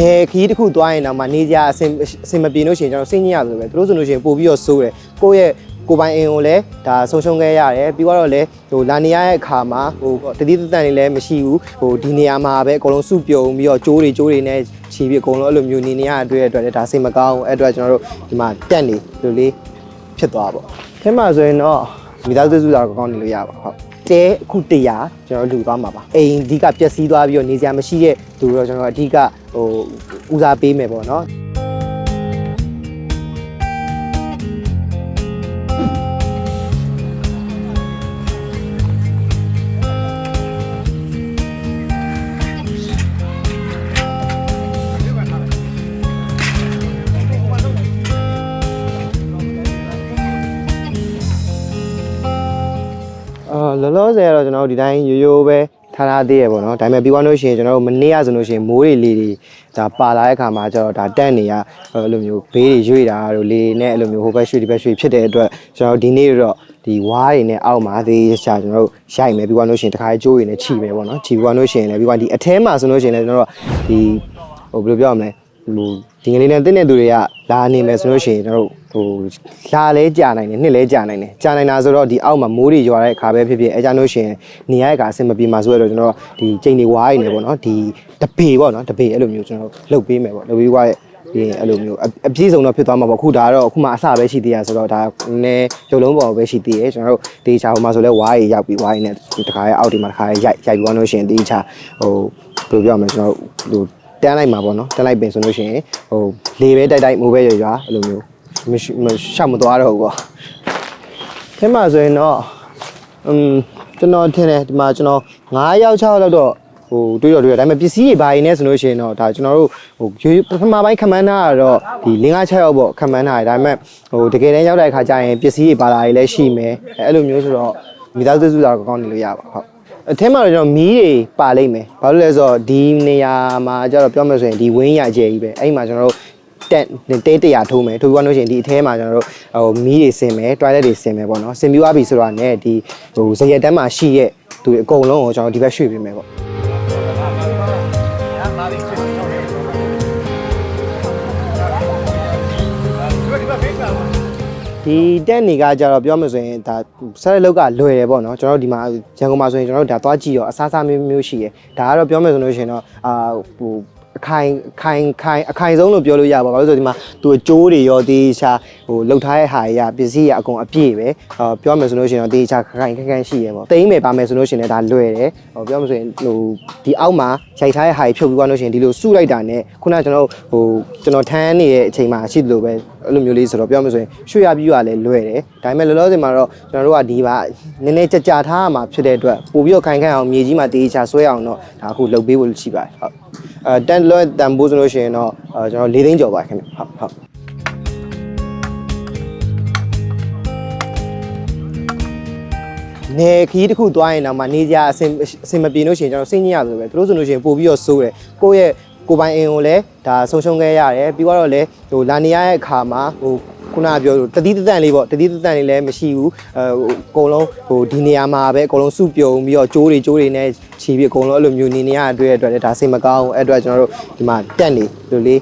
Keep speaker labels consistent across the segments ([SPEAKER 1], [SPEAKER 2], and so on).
[SPEAKER 1] နေခီးတစ်ခုသွားရင်တော့မှနေကြအစင်အစင်မပြေလို့ရှိရင်ကျွန်တော်စိတ်ညစ်ရတယ်ပဲသူတို့ဆိုလို့ရှိရင်ပို့ပြီးတော့စိုးတယ်ကိုယ့်ရဲ့ကိုယ်ပိုင်အိမ်ကိုလည်းဒါဆုံးရှုံးခဲ့ရတယ်ပြီးတော့လည်းဟိုလာနေရတဲ့အခါမှာဟိုတတိတတန်တွေလည်းမရှိဘူးဟိုဒီနေရာမှာပဲအကုန်လုံးစုပြုံပြီးတော့ကြိုးတွေကြိုးတွေနဲ့ခြီးပြီးအကုန်လုံးအဲ့လိုမျိုးနေနေရတဲ့အတွက်အတွက်လည်းဒါစိတ်မကောင်းဘူးအဲ့အတွက်ကျွန်တော်တို့ဒီမှာတက်နေလို့လေးဖြစ်သွားပါထဲမှာဆိုရင်တော့မိသားစုစုတာကောင်းနေလို့ရပါဟုတ်တဲအခုတရားကျွန်တော်လူသွားမှာပါအိမ်အဓိကပျက်စီးသွားပြီးတော့နေစရာမရှိတဲ့သူတို့တော့ကျွန်တော်အဓိက ဟိုဦးစားပေးမယ်ပေါ့နော်အာလောလောဆယ်ကတော့ကျွန်တော်တို့ဒီတိုင်းရိုးရိုးပဲ ထားထားသေးရပေါ့နော်ဒါပေမဲ့ပြီးသွားလို့ရှိရင်ကျွန်တော်တို့မနေ့ကဆိုလို့ရှိရင်မိုးတွေလေတွေဒါပါလာတဲ့အခါမှာကျတော့ဒါတက်နေရအဲ့လိုမျိုးဘေးတွေရွေ့တာတို့လေနဲ့အဲ့လိုမျိုးဟိုဘက်ရွှေ့ဒီဘက်ရွှေ့ဖြစ်တဲ့အတွက်ကျွန်တော်တို့ဒီနေ့တော့ဒီဝါးတွေနဲ့အောက်မှာသေးရှာကျွန်တော်တို့ရိုက်မယ်ပြီးသွားလို့ရှိရင်တခါကျိုးတွေနဲ့ခြိမယ်ပေါ့နော်ခြိပြီးသွားလို့ရှိရင်လည်းပြီးသွားဒီအထဲမှာဆိုလို့ရှိရင်လည်းကျွန်တော်တို့ဒီဟိုဘယ်လိုပြောရမလဲ ဟိုဒီကလေးနဲ့တင်းတဲ့သူတွေကလာနေမယ်ဆိုလို့ရှိရင်ကျွန်တော်တို့ဟိုလာလဲကြာနိုင်တယ်နှစ်လဲကြာနိုင်တယ်ကြာနိုင်တာဆိုတော့ဒီအောက်မှာမိုးတွေရွာတဲ့အခါပဲဖြစ်ဖြစ်အဲကြောင့်လို့ရှိရင်နေရတဲ့အခါအဆင်မပြေမှာဆိုတော့ကျွန်တော်တို့ဒီချိန်တွေဝါးနေတယ်ပေါ့နော်ဒီတပေပေါ့နော်တပေအဲ့လိုမျိုးကျွန်တော်တို့လှုပ်ပေးမယ်ပေါ့လှုပ်ပေးသွားရဲ့ဒီအဲ့လိုမျိုးအအပြည့်စုံတော့ဖြစ်သွားမှာပေါ့အခုဒါကတော့အခုမှအစပဲရှိသေးရဆိုတော့ဒါနည်းရုပ်လုံးပေါ်ပဲရှိသေးတယ်ကျွန်တော်တို့တေချာဟိုမှာဆိုလဲဝါးရီရောက်ပြီးဝါးရီနဲ့ဒီတခါရဲ့အောက်ဒီမှာတခါရဲ့ရိုက်ရိုက်ပြီးသွားလို့ရှိရင်တေချာဟိုဘယ်လိုပြောမလဲကျွန်တော်တို့ဟို တန်းလိုက်မှာပေါ့နော်တန်းလိုက်ပင်ဆိုလို့ရှိရင်ဟိုလေပဲတိုက်တိုက်မိုးပဲရွရွအဲ့လိုမျိုးမရှိမရှောက်မသွားတော့ဘူးပေါ့ထဲမှာဆိုရင်တော့อืมကျွန်တော်ထင်တယ်ဒီမှာကျွန်တော်9ယောက်6ယောက်လောက်တော့ဟိုတွေးတော့တွေးတော့ဒါပေမဲ့ပစ္စည်းတွေဘာတွေနဲ့ဆိုလို့ရှိရင်တော့ဒါကျွန်တော်တို့ဟိုရိုးပထမပိုင်းခမန်းထားတာတော့ဒီ5 6ယောက်ပေါ့ခမန်းထားတယ်ဒါပေမဲ့ဟိုတကယ်တမ်းရောက်တဲ့အခါကျရင်ပစ္စည်းတွေပါလာတွေလည်းရှိမယ်အဲ့လိုမျိုးဆိုတော့မိသားစုစုတာကောင်းနေလို့ရပါဟုတ် အထက်မှာတော့ကျွန်တော်မီးတွေပါလိမ့်မယ်ဘာလို့လဲဆိုတော့ဒီနေရာမှာကျတော့ပြောမယ်ဆိုရင်ဒီဝင်းရကျဲကြီးပဲအဲ့ဒီမှာကျွန်တော်တို့တက်တဲတရာထိုးမယ်ထိုးပြီးတော့လို့ရှိရင်ဒီအထဲမှာကျွန်တော်တို့ဟိုမီးတွေဆင်မယ် toilet တွေဆင်မယ်ပေါ့နော်ဆင်ပြီးသွားပြီဆိုတော့ ਨੇ ဒီဟိုဇရက်တန်းမှာရှိရဲ့သူတွေအကုန်လုံးကိုကျွန်တော်ဒီဘက်ရွှေ့ပေးမယ်ပေါ့ ဒီတက်နေကကြတော့ပြောမှဆိုရင်ဒါဆက်လက်လောက်ကလွယ်တယ်ပေါ့နော်ကျွန်တော်တို့ဒီမှာရန်ကုန်မှာဆိုရင်ကျွန်တော်တို့ဒါသွားကြည့်ရောအစားအစာမျိုးမျိုးရှိတယ်ဒါကတော့ပြောမှဆိုလို့ရှိရင်တော့အာဟို အခိုင်ခိုင်ခိုင်အခိုင်ဆုံးလို့ပြောလို့ရပါဘာလို့လဲဆိုတော့ဒီမှာသူကြိုးတွေရောဒီချာဟိုလှုပ်ထားတဲ့ဟာတွေကပစ္စည်းရအကုန်အပြည့်ပဲအာပြောမယ်ဆိုလို့ရှိရင်တော့ဒီချာခိုင်ခိုင်ခန့်ခန့်ရှိရပေါ့တိမ့်မယ်ပါမယ်ဆိုလို့ရှိရင်လည်းဒါလွယ်တယ်ဟိုပြောမယ်ဆိုရင်ဟိုဒီအောက်မှာရိုက်ထားတဲ့ဟာတွေဖြုတ်ပြီးသွားလို့ရှိရင်ဒီလိုစုလိုက်တာနဲ့ခုနကကျွန်တော်ဟိုကျွန်တော်ထမ်းနေတဲ့အချိန်မှာရှိတယ်လို့ပဲအဲ့လိုမျိုးလေးဆိုတော့ပြောမယ်ဆိုရင်ရွှေရပြူရလည်းလွယ်တယ်ဒါပေမဲ့လောလောဆယ်မှာတော့ကျွန်တော်တို့ကဒီပါနည်းနည်းကြကြထားရမှာဖြစ်တဲ့အတွက်ပို့ပြီးတော့ခိုင်ခန့်အောင်မြေကြီးမှာတေးချဆွဲအောင်တော့ဒါအခုလုပ်ပေးဖို့ရှိပါတယ်ဟုတ် အဲတန်လောတန်ဖိုးဆိုလို့ရှိရင်တော့အဲကျွန်တော်၄သိန်းကျော်ပါခင်ဗျဟုတ်ဟုတ်နေခီးတစ်ခုသွားရင်တော့မှနေကြအစင်အစင်မပြေလို့ရှိရင်ကျွန်တော်စိတ်ညစ်ရတယ်ပဲသူတို့ဆိုလို့ရှိရင်ပို့ပြီးတော့စိုးတယ်ကိုယ့်ရဲ့ကိုယ်ပိုင်အိမ်ကိုလည်းဒါဆုံးရှုံးခဲ့ရတယ်ပြီးတော့လည်းဟိုလာနေရတဲ့အခါမှာဟို ခုနကပြောတတိတတန်လေးပေါ့တတိတတန်လေးလည်းမရှိဘူးအဲဟိုအကုန်လုံးဟိုဒီနေရာမှာပဲအကုန်လုံးစုပြုံပြီးတော့ကြိုးတွေကြိုးတွေနဲ့ခြီးပြီးအကုန်လုံးအဲ့လိုမျိုးနေနေရတဲ့အတွက်လည်းဒါစိတ်မကောင်းဘူးအဲ့အတွက်ကျွန်တော်တို့ဒီမှာတက်နေလို့လေး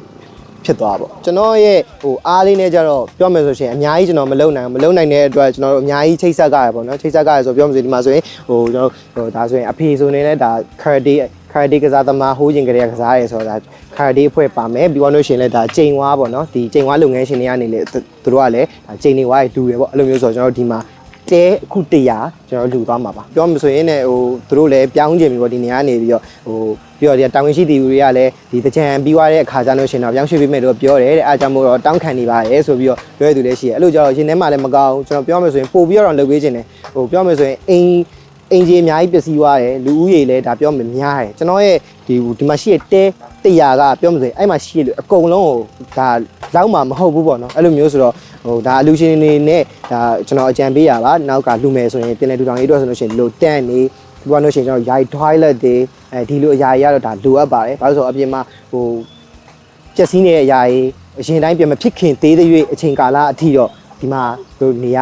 [SPEAKER 1] ဖြစ်သွားပေါ့ကျွန်တော်ရဲ့ဟိုအားလေးနဲ့ကြတော့ပြောမယ်ဆိုရှင်အများကြီးကျွန်တော်မလုံနိုင်ဘူးမလုံနိုင်တဲ့အတွက်ကျွန်တော်တို့အများကြီးချိတ်ဆက်ကြရပေါ့နော်ချိတ်ဆက်ကြရဆိုပြောမယ်ဆိုဒီမှာဆိုရင်ဟိုကျွန်တော်ဟိုဒါဆိုရင်အဖေဆိုနေလဲဒါ karate karate ကစားသမားဟိုးကျင်ကလေးကစားရဲဆိုတော့ဒါ karate ဖွဲ့ပါမယ်ပြီးတော့လို့ရှိရင်လဲဒါချိန်ဝါပေါ့နော်ဒီချိန်ဝါလုပ်ငန်းရှင်တွေကနေလေသူတို့ကလည်းဒါချိန်နေဝါတွေတူတယ်ပေါ့အဲ့လိုမျိုးဆိုတော့ကျွန်တော်တို့ဒီမှာတဲအခုတရားကျွန်တော်လူသွားမှာပါပြောမှဆိုရင်လည်းဟိုသူတို့လည်းပြောင်းကျင်ပြီးတော့ဒီနေရာနေပြီးတော့ဟိုပြီးတော့ဒီတာဝန်ရှိသူတွေကလည်းဒီတကြံပြီးသွားတဲ့အခါကျလို့ရှင်တော့ပြောင်းရွှေ့ပေးမယ်လို့ပြောတယ်တဲ့အားကြောင့်မို့တော့တောင်းခံနေပါရဲ့ဆိုပြီးတော့ပြောရသူလည်းရှိတယ်အဲ့လိုကြတော့ရှင်ထဲမှာလည်းမကောင်းကျွန်တော်ပြောမှဆိုရင်ပို့ပြီးတော့လုပ်ပေးခြင်းတယ်ဟိုပြောမှဆိုရင်အိမ် အင်ဂျီအများကြီးပျက်စီးသွားတယ်လူဦးရေလည်းဒါပြောမှများတယ်ကျွန်တော်ရဲ့ဒီဒီမှာရှိတဲ့တဲတရားကပြောမှဆိုရင်အဲ့မှာရှိရလို့အကုန်လုံးကိုဒါလောက်မှမဟုတ်ဘူးပေါ့နော်အဲ့လိုမျိုးဆိုတော့ဟိုဒါအလူရှင်နေနဲ့ဒါကျွန်တော်အကြံပေးရပါနောက်ကလူမယ်ဆိုရင်ပြင်လေတူတောင်ရေးအတွက်ဆိုလို့ရှိရင်လိုတန့်နေဒီဘက်လို့ရှိရင်ကျွန်တော်ရိုက် toilet တွေအဲဒီလိုအရာတွေကတော့ဒါလိုအပ်ပါတယ်ဘာလို့ဆိုတော့အပြင်မှာဟိုပျက်စီးနေတဲ့အရာတွေအရင်တိုင်းပြန်မဖြစ်ခင်သေးတဲ့၍အချိန်ကာလအထိတော့ဒီမှာတို့နေရ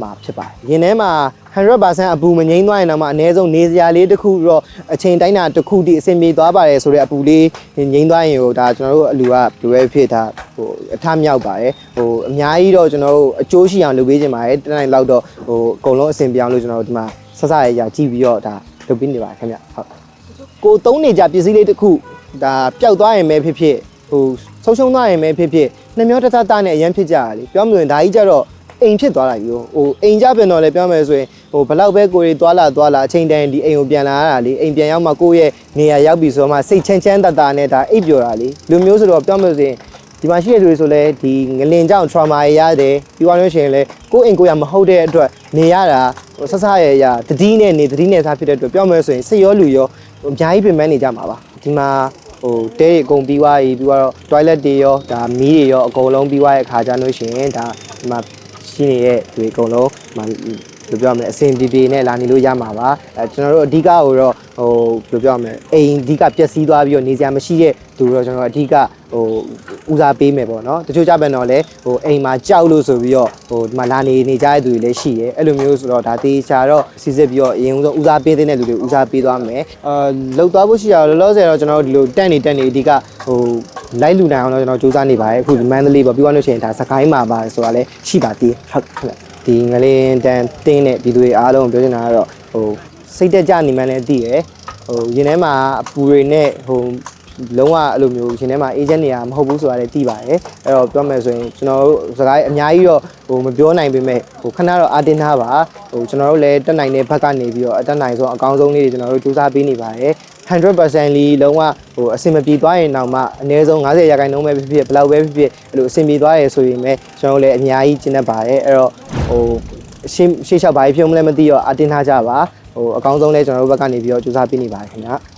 [SPEAKER 1] မှာဖြစ်ပါတယ်ရင်ထဲမှာ 100%အပူမငိမ့်သွားရင်တော့မှအနည်းဆုံးနေစရာလေးတစ်ခုတော့အချိန်တိုင်းတာတစ်ခုတည်းအဆင်ပြေသွားပါတယ်ဆိုတဲ့အပူလေးငိမ့်သွားရင်ဟိုဒါကျွန်တော်တို့အလူကဘယ်လိုပဲဖြစ်တာဟိုအထမြောက်ပါတယ်ဟိုအများကြီးတော့ကျွန်တော်တို့အကျိုးရှိအောင်လုပ်ပေးခြင်းပါတယ်တနိုင်လောက်တော့ဟိုအကုန်လုံးအဆင်ပြေအောင်လို့ကျွန်တော်တို့ဒီမှာဆက်ဆက်ရရကြည့်ပြီးတော့ဒါလုပ်ပေးနေပါတယ်ခင်ဗျဟုတ်ကိုသုံးနေကြပစ္စည်းလေးတစ်ခုဒါပျောက်သွားရင်ပဲဖြစ်ဖြစ်ဟိုဆုံးရှုံးသွားရင်ပဲဖြစ်ဖြစ်နှမျောတတတနဲ့အရင်ဖြစ်ကြတာလေပြောမလို့ရင်ဒါကြီးကြတော့အိမ်ဖြစ်သွားတာယူဟိုအိမ်ကြပြန်တော့လေပြောမယ်ဆိုရင် ဟိုဘလောက်ပဲကိုယ်တွေသွားလာသွားလာအချိန်တန်ဒီအိမ်ကိုပြန်လာရတာလေအိမ်ပြန်ရောက်မှကိုယ့်ရဲ့နေရာရောက်ပြီဆိုတော့မှစိတ်ချမ်းချမ်းတတနဲ့ဒါအိပ်ပျော်တာလေလူမျိုးဆိုတော့ပြောမလို့ဆိုရင်ဒီမှာရှိတဲ့လူတွေဆိုလဲဒီငလင်ကြောင့် trauma ရရတယ်ပြီးသွားလို့ရှိရင်လဲကိုယ့်အိမ်ကိုယ်ရမဟုတ်တဲ့အတွက်နေရတာဟိုဆဆရရတတိနဲ့နေတတိနဲ့စားဖြစ်တဲ့အတွက်ပြောမယ်ဆိုရင်စိတ်ရောလူရောဟိုအများကြီးပြင်ပန်းနေကြမှာပါဒီမှာဟိုတဲတွေအကုန်ပြီးသွားပြီပြီးတော့ toilet တွေရောဒါမီးတွေရောအကုန်လုံးပြီးသွားတဲ့ခါကျလို့ရှိရင်ဒါဒီမှာရှိနေတဲ့သူတွေအကုန်လုံးဒီမှာ ဘယ်လိုပြောရမလဲအစင်ပြေပြေနဲ့လာနေလို့ရမှာပါအဲကျွန်တော်တို့အဓိကကိုတော့ဟိုဘယ်လိုပြောရမလဲအိမ်အဓိကပျက်စီးသွားပြီးတော့နေစရာမရှိတဲ့သူတို့တော့ကျွန်တော်တို့အဓိကဟိုဦးစားပေးမယ်ပေါ့နော်တချို့ကြပြန်တော့လေဟိုအိမ်မှာကြောက်လို့ဆိုပြီးတော့ဟိုဒီမှာလာနေနေကြတဲ့သူတွေလည်းရှိတယ်အဲ့လိုမျိုးဆိုတော့ဒါတေးချာတော့စီစစ်ပြီးတော့အရင်ဦးဆုံးဦးစားပေးတဲ့လူတွေဦးစားပေးသွားမယ်အာလောက်သွားဖို့ရှိရတော့လောလောဆယ်တော့ကျွန်တော်တို့ဒီလိုတက်နေတက်နေအဓိကဟိုလိုက်လူနိုင်အောင်တော့ကျွန်တော်စူးစမ်းနေပါတယ်အခုမန္တလေးပေါ့ပြီးသွားလို့ရှိရင်ဒါစကိုင်းမှာပါဆိုတာလည်းရှိပါသေးတယ်ဟုတ်ဟုတ် ဒီငလင်းတန်တင်းတဲ့ဒီလူတွေအားလုံးပြောချင်တာကတော့ဟိုစိတ်တက်ကြနေမှန်းလည်းသိရယ်ဟိုရင်ထဲမှာအပူတွေနဲ့ဟို လုံးဝအဲ့လိုမျိုးရင်ထဲမှာအေဂျင့်နေရမဟုတ်ဘူးဆိုတာလည်းသိပါတယ်အဲ့တော့ပြောမယ်ဆိုရင်ကျွန်တော်တို့စကားအများကြီးတော့ဟိုမပြောနိုင်ပေမဲ့ဟိုခဏတော့အာတင်ထားပါဟိုကျွန်တော်တို့လည်းတက်နိုင်တဲ့ဘက်ကနေပြီးတော့အတက်နိုင်ဆုံးအကောင်းဆုံးလေးတွေကျွန်တော်တို့စူးစမ်းပေးနေပါတယ်100%လီလုံးဝဟိုအဆင်မပြေသွားရင်တော့မှအနည်းဆုံး90ရာခိုင်နှုန်းပဲဖြစ်ဖြစ်ဘယ်လောက်ပဲဖြစ်ဖြစ်အဲ့လိုအဆင်ပြေသွားရဆိုရင်ပဲကျွန်တော်တို့လည်းအများကြီးကျင့်တတ်ပါတယ်အဲ့တော့ဟိုရှေ့ရှေ့လျှောက်ဘာဖြစ်မလဲမသိတော့အတင်းထားကြပါဟိုအကောင်းဆုံးလဲကျွန်တော်တို့ဘက်ကနေပြီးတော့စူးစမ်းပေးနေပါတယ်ခင်ဗျာဟုတ်